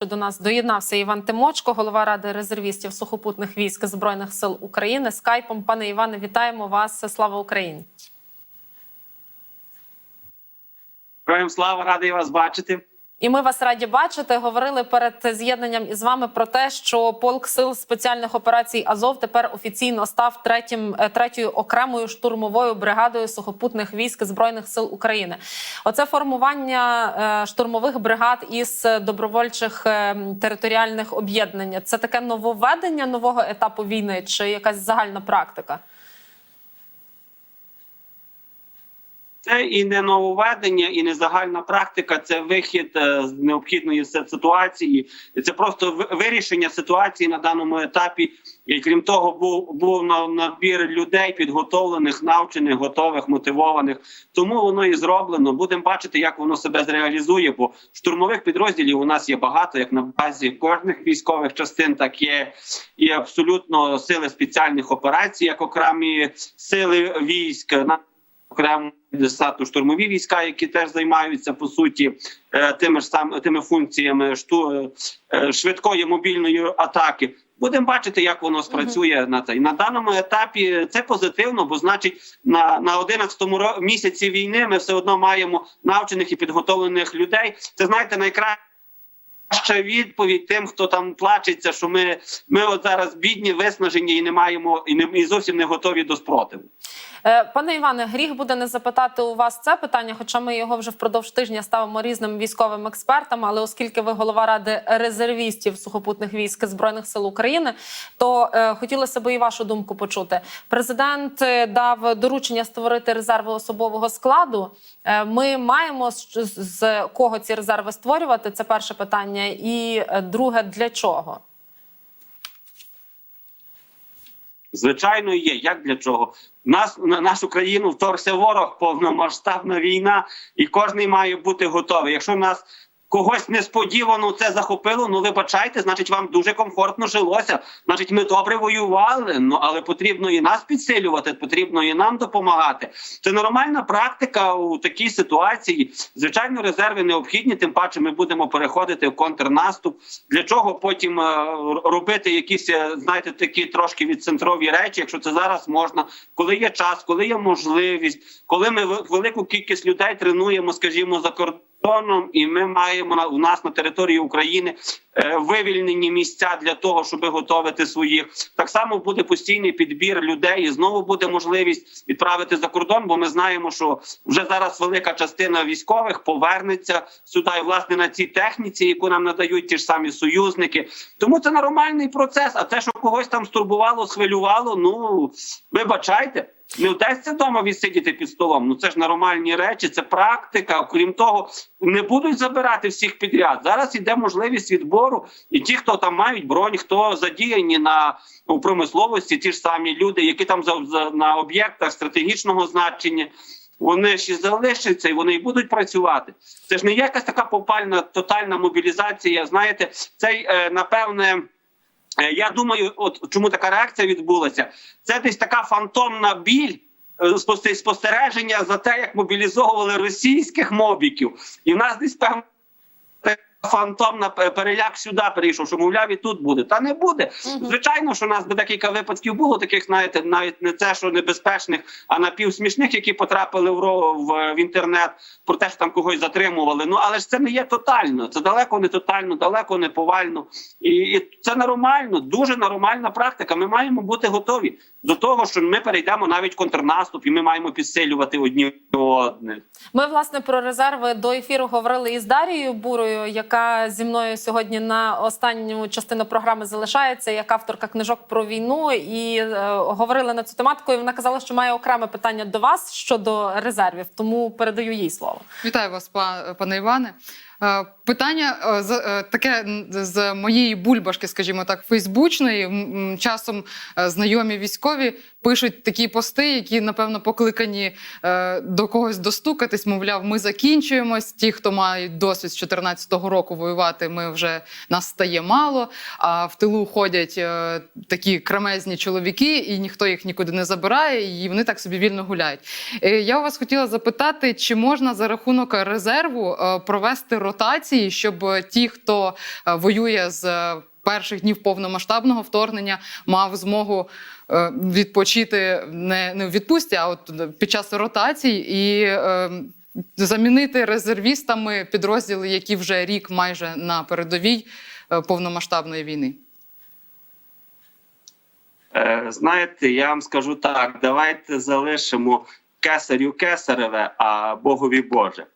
До нас доєднався Іван Тимочко, голова ради резервістів сухопутних військ збройних сил України. Скайпом, пане Іване, вітаємо вас. Слава Україні! Героям слава, радий вас бачити. І ми вас раді бачити. Говорили перед з'єднанням із вами про те, що полк сил спеціальних операцій Азов тепер офіційно став третім е, третьою окремою штурмовою бригадою сухопутних військ збройних сил України. Оце формування е, штурмових бригад із добровольчих е, територіальних об'єднань. Це таке нововведення нового етапу війни, чи якась загальна практика? Це і не нововведення, і не загальна практика. Це вихід е, з необхідної ситуації. Це просто вирішення ситуації на даному етапі. І крім того, був був на- набір людей підготовлених, навчених, готових, мотивованих. Тому воно і зроблено. Будемо бачити, як воно себе зреалізує. Бо штурмових підрозділів у нас є багато, як на базі кожних військових частин, так є і абсолютно сили спеціальних операцій, як окремі сили військ. Окремо десантно-штурмові війська, які теж займаються по суті е, тими ж сам тими функціями шту, е, швидкої мобільної атаки. Будемо бачити, як воно спрацює на цей на даному етапі. Це позитивно, бо значить, на на 11-му ро- місяці війни ми все одно маємо навчених і підготовлених людей. Це знаєте, найкраще. Ще відповідь тим, хто там плачеться, що ми, ми от зараз бідні, виснажені і не маємо і не і зовсім не готові до спротиву. Е, Пане Іване, гріх буде не запитати у вас це питання, хоча ми його вже впродовж тижня ставимо різним військовим експертам. Але оскільки ви голова ради резервістів сухопутних військ збройних сил України, то е, хотілося б і вашу думку почути. Президент е, дав доручення створити резерви особового складу. Е, ми маємо з, з кого ці резерви створювати. Це перше питання, і е, друге для чого. Звичайно, є. Як для чого? Нас на нашу країну вторгся ворог, повномасштабна війна, і кожен має бути готовий. Якщо нас когось несподівано це захопило, ну вибачайте, значить вам дуже комфортно жилося. Значить, ми добре воювали. Ну але потрібно і нас підсилювати, потрібно і нам допомагати. Це нормальна практика у такій ситуації. Звичайно, резерви необхідні. Тим паче, ми будемо переходити в контрнаступ. Для чого потім е, робити якісь, е, знаєте, такі трошки відцентрові речі, якщо це зараз можна, коли є час, коли є можливість, коли ми ве- велику кількість людей тренуємо, скажімо, за кордоном, і ми маємо у нас на території України е, вивільнені місця для того, щоб готувати своїх. Так само буде постійний підбір людей, і знову буде можливість відправити за кордон, бо ми знаємо, що вже зараз велика частина військових повернеться сюди, і власне на цій техніці, яку нам надають ті ж самі союзники. Тому це нормальний процес. А те, що когось там стурбувало, схвилювало, ну вибачайте. Не вдасться вдома відсидіти під столом. Ну це ж нормальні речі, це практика. Окрім того, не будуть забирати всіх підряд. Зараз іде можливість відбору, і ті, хто там мають бронь, хто задіяні на у промисловості, ті ж самі люди, які там за, за на об'єктах стратегічного значення. Вони і залишаться і вони і будуть працювати. Це ж не якась така попальна тотальна мобілізація. Знаєте, цей е, напевне. Е, Я думаю, от чому така реакція відбулася? Це десь така фантомна біль. е, Спостереження за те, як мобілізовували російських мобіків, і в нас десь певна фантомна пе- переляк сюди перейшов, що мовляв і тут буде. Та не буде. Звичайно, що у нас би декілька випадків було таких, знаєте, навіть не це, що небезпечних, а напівсмішних, які потрапили в в, в інтернет, про те, що там когось затримували. Ну але ж це не є тотально. Це далеко не тотально, далеко не повально. І, і це нормально, дуже нормальна практика. Ми маємо бути готові до того, що ми перейдемо навіть контрнаступ, і ми маємо підсилювати одні одних. Ми власне про резерви до ефіру говорили із Дарією Бурою, яка зі мною сьогодні на останню частину програми залишається, як авторка книжок про війну, і е, говорили на цю тематику. І вона казала, що має окреме питання до вас щодо резервів, тому передаю їй слово. Вітаю вас, па- пане Іване. Е, Питання е, е, таке з моєї бульбашки, скажімо так, фейсбучної. Часом знайомі військові пишуть такі пости, які напевно покликані до когось достукатись. Мовляв, ми закінчуємось. Ті, хто мають досвід з 2014 року воювати, ми вже нас стає мало. А в тилу ходять такі кремезні чоловіки, і ніхто їх нікуди не забирає, і вони так собі вільно гуляють. Я у вас хотіла запитати, чи можна за рахунок резерву провести ротації, щоб е, ті, хто е, воює з е, перших днів повномасштабного вторгнення, мав змогу відпочити не, не в відпустці, а от під час ротацій і замінити резервістами підрозділи, які вже рік майже на передовій повномасштабної війни. Знаєте, я вам скажу так: давайте залишимо кесарю кесареве, а Богові Боже.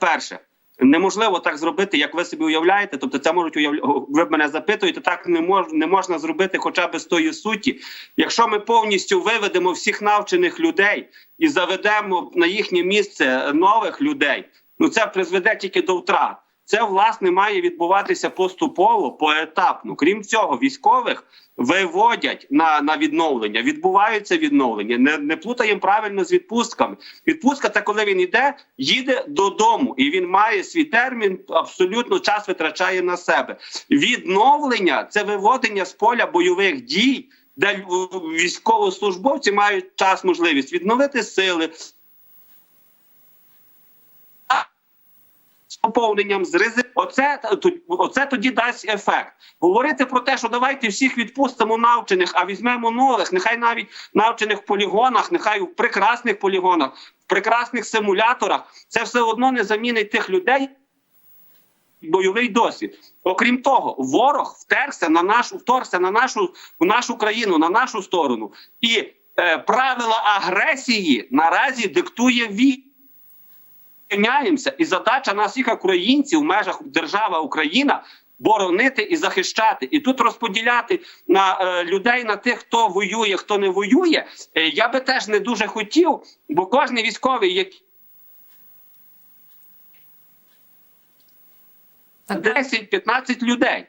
Перше, неможливо так зробити, як ви собі уявляєте. Тобто, це можуть уявля... ви мене запитуєте, так не мож... не можна зробити, хоча б з тої суті. Якщо ми повністю виведемо всіх навчених людей і заведемо на їхнє місце нових людей, ну це призведе тільки до втрат. Це власне має відбуватися поступово, поетапно. Крім цього, військових виводять на, на відновлення, відбуваються відновлення. Не, не плутаємо правильно з відпустками. Відпустка це коли він йде, їде додому, і він має свій термін, абсолютно час витрачає на себе. Відновлення це виводення з поля бойових дій, де військовослужбовці мають час, можливість відновити сили. З поповненням з ризик, оце оце тоді дасть ефект. Говорити про те, що давайте всіх відпустимо навчених, а візьмемо нових, нехай навіть навчених полігонах, нехай в прекрасних полігонах, в прекрасних симуляторах. Це все одно не замінить тих людей. Бойовий досвід. Окрім того, ворог втерся на нашу вторгся на нашу в нашу країну, на нашу сторону, і е, правила агресії наразі диктує він рівняємося, і задача нас, всіх українців в межах держава Україна. Боронити і захищати, і тут розподіляти на е, людей на тих, хто воює, хто не воює. Е, я би теж не дуже хотів, бо кожен військовий, який Так. 10-15 людей.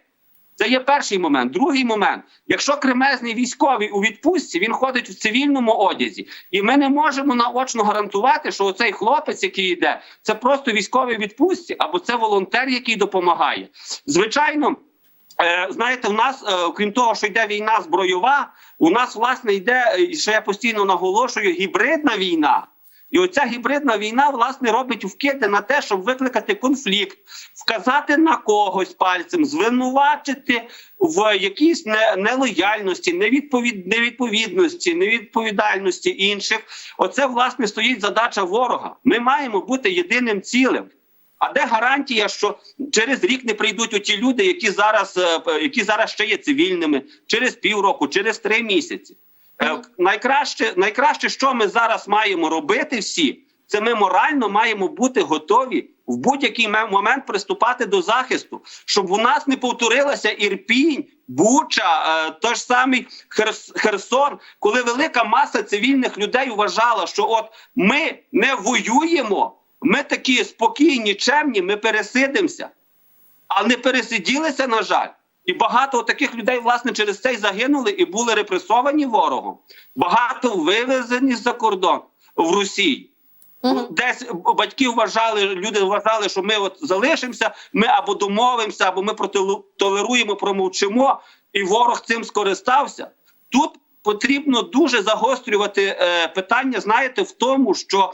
Це є перший момент. Другий момент: якщо кремезний військовий у відпустці, він ходить в цивільному одязі, і ми не можемо наочно гарантувати, що оцей хлопець, який йде, це просто військовий відпустці, або це волонтер, який допомагає. Звичайно. е, Знаєте, у нас, е, окрім того, що йде війна збройова, у нас власне йде, що я постійно наголошую, гібридна війна. І оця гібридна війна власне робить вкиди на те, щоб викликати конфлікт, вказати на когось пальцем, звинувачити в якійсь не- нелояльності, невідповід, невідповідності, невідповідальності інших. Оце власне стоїть задача ворога. Ми маємо бути єдиним цілим. А де гарантія, що через рік не прийдуть оті люди, які зараз, е, які зараз ще є цивільними, через півроку, через три місяці? Е, Найкраще, найкраще, що ми зараз маємо робити всі, це ми морально маємо бути готові в будь-який момент приступати до захисту, щоб у нас не повторилася Ірпінь, Буча, е, той ж самий Херсон, коли велика маса цивільних людей вважала, що от ми не воюємо, ми такі спокійні, чемні, ми пересидимося, а не пересиділися, на жаль. І багато таких людей, власне, через це й загинули і були репресовані ворогом. Багато вивезені за кордон в Росію. Мгм. Десь батьки вважали, люди вважали, що ми от залишимося, ми або домовимося, або ми протолеруємо, промовчимо, і ворог цим скористався. Тут потрібно дуже загострювати е, питання, знаєте, в тому, що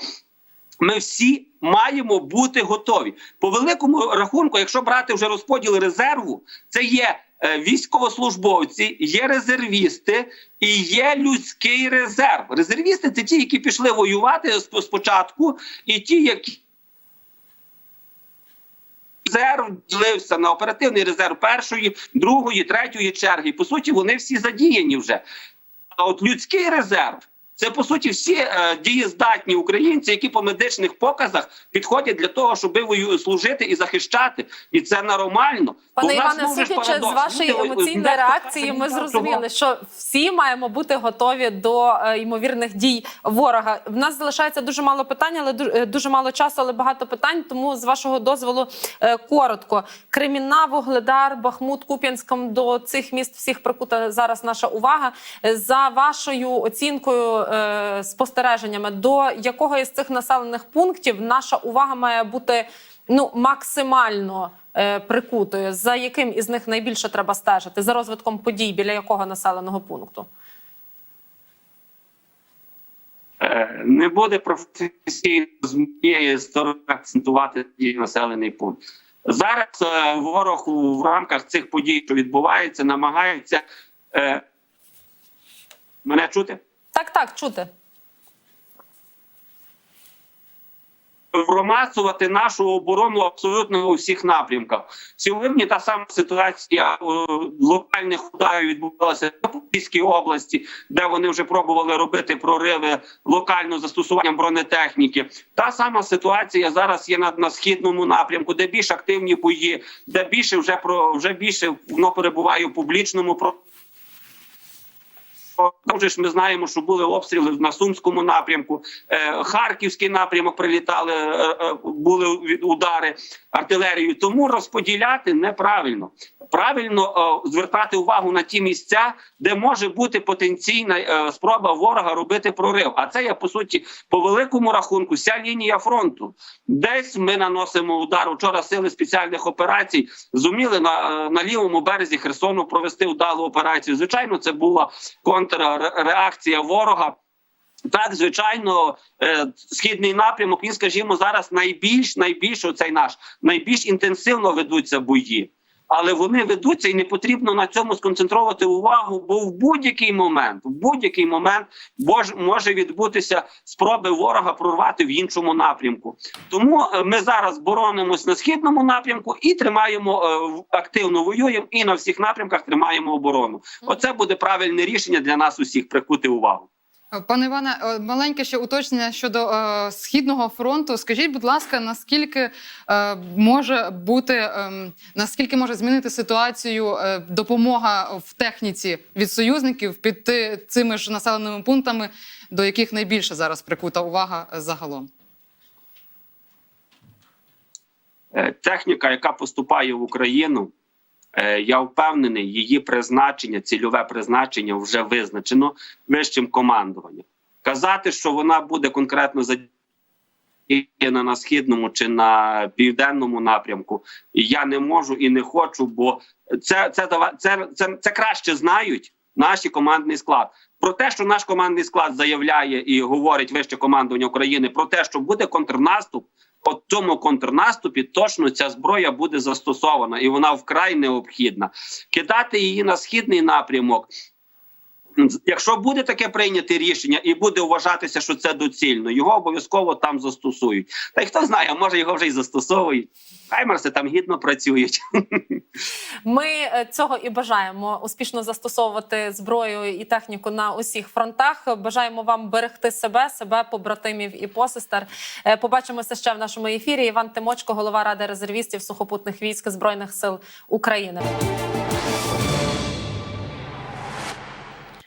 ми всі маємо бути готові. По великому рахунку, якщо брати вже розподіл резерву, це є е, військовослужбовці, є резервісти і є людський резерв. Резервісти це ті, які пішли воювати спочатку, і ті, які. Резерв ділився на оперативний резерв першої, другої, третьої черги. По суті, вони всі задіяні вже. А от людський резерв це по суті всі е, дієздатні українці, які по медичних показах підходять для того, щоб вою- служити і захищати, і це нормально. Пане Бо Іване, судячи з вашої емоційної реакції, ми зрозуміли, що всі маємо бути готові до е, ймовірних дій ворога. В нас залишається дуже мало питань, але ду- е, дуже мало часу, але багато питань. Тому з вашого дозволу е, коротко. Кремінна, Вугледар, Бахмут, Куп'янськом до цих міст всіх прикута зараз наша увага. Е, За вашою оцінкою, е, спостереженнями, до якого із цих населених пунктів наша увага має бути ну максимально е, прикутою, за яким із них найбільше треба стежити за розвитком подій біля якого населеного пункту? Е, не буде професійно з моєї сторони акцентувати населений пункт. Зараз е, ворог в рамках цих подій, що відбувається, намагається е, мене чути. Так, так, чути. промацувати нашу оборону абсолютно у всіх напрямках. Сьогодні та сама ситуація е, локальних ударів відбувалася в Запорізькій області, де вони вже пробували робити прориви локально застосуванням бронетехніки. Та сама ситуація зараз є на, на східному напрямку, де більш активні бої, де більше вже про вже більше воно перебуває у публічному про. Вже ж ми знаємо, що були обстріли на Сумському напрямку, е, Харківський напрямок прилітали, е, е, були удари артилерією. Тому розподіляти неправильно. Правильно звертати увагу на ті місця, де може бути потенційна спроба ворога робити прорив. А це є по суті по великому рахунку вся лінія фронту. Десь ми наносимо удар. Вчора сили спеціальних операцій зуміли на, на лівому березі Херсону провести вдалу операцію. Звичайно, це була контрреакція ворога. Так, звичайно, е, східний напрямок. Він, скажімо, зараз найбільш найбільш оцей наш найбільш інтенсивно ведуться бої. Але вони ведуться і не потрібно на цьому сконцентрувати увагу, бо в будь-який момент, в будь-який момент може відбутися спроби ворога прорвати в іншому напрямку. Тому е, ми зараз боронимось на східному напрямку і тримаємо е, активно воюємо, і на всіх напрямках тримаємо оборону. Оце буде правильне рішення для нас усіх прикути увагу. Пане Іване, е, маленьке ще уточнення щодо е, східного фронту. Скажіть, будь ласка, наскільки е, може бути ем, наскільки може змінити ситуацію е, допомога в техніці від союзників під цими ж населеними пунктами, до яких найбільше зараз прикута увага е, загалом? Е, техніка, яка поступає в Україну, е, я впевнений, її призначення, цільове призначення вже визначено вищим командуванням. Казати, що вона буде конкретно задіяна на східному чи на південному напрямку, я не можу і не хочу, бо це, це, це, це, це краще знають. Наші командний склад про те, що наш командний склад заявляє і говорить вище командування України про те, що буде контрнаступ, От тому контрнаступі точно ця зброя буде застосована, і вона вкрай необхідна. Кидати її на східний напрямок. Якщо буде таке прийняте рішення і буде вважатися, що це доцільно, його обов'язково там застосують. Та й хто знає, може його вже й застосовують. Хаймерси там гідно працюють. Ми е, цього і бажаємо успішно застосовувати зброю і техніку на усіх фронтах. Бажаємо вам берегти себе, себе, побратимів і посестер. Е, Побачимося ще в нашому ефірі. Іван Тимочко, голова ради резервістів сухопутних військ збройних сил України.